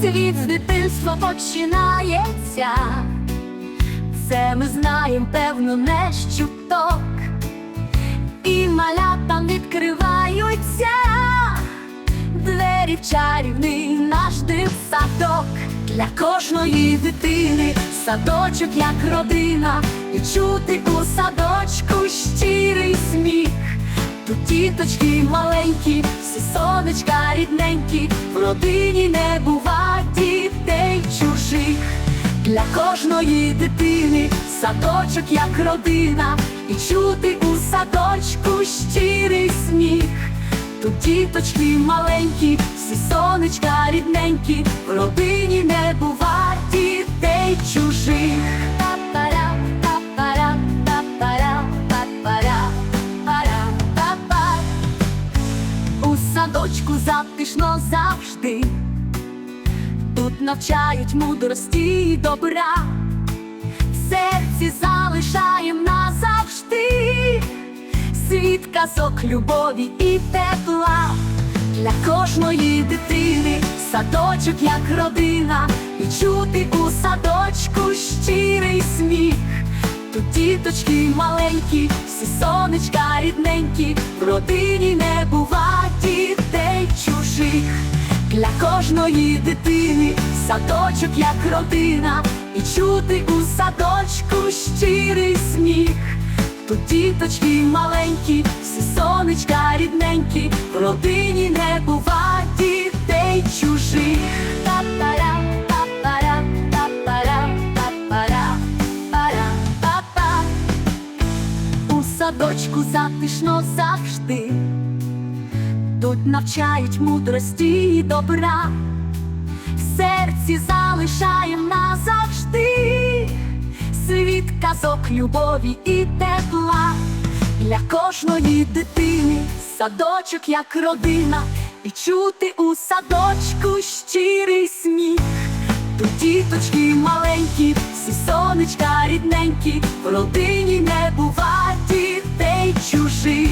Світ з дитинства починається. Це ми знаєм, певно, не з. І малятам відкриваються двері в чарівний наш дитсадок. Для кожної дитини садочок як родина, і чути у садочку щирий сміх. Тут діточки маленькі, всі сонечка рідненькі, в родині не бува дітей чужих. Для кожної дитини садочок як родина, і чути у садочку щирий сміх. Тут діточки маленькі, всі сонечка рідненькі, в родині не бува затишно завжди. Тут навчають мудрості і добра, в серці залишаєм назавжди світ казок, любові і тепла. Для кожної дитини садочок як родина, і чути у садочку щирий сміх. Тут діточки маленькі, всі сонечка рідненькі, в родині не бува кожної дитини садочок як родина, і чути у садочку щирий сміх. Тут діточки маленькі, всі сонечка рідненькі, в родині не бува дітей чужих. Та-пара, пара, па-па. У садочку затишно завжди. Тут навчають мудрості і добра, в серці залишаєм назавжди світ казок, любові і тепла. Для кожної дитини садочок як родина, і чути у садочку щирий сміх. Тут діточки маленькі, всі сонечка рідненькі, в родині не бува дітей чужих.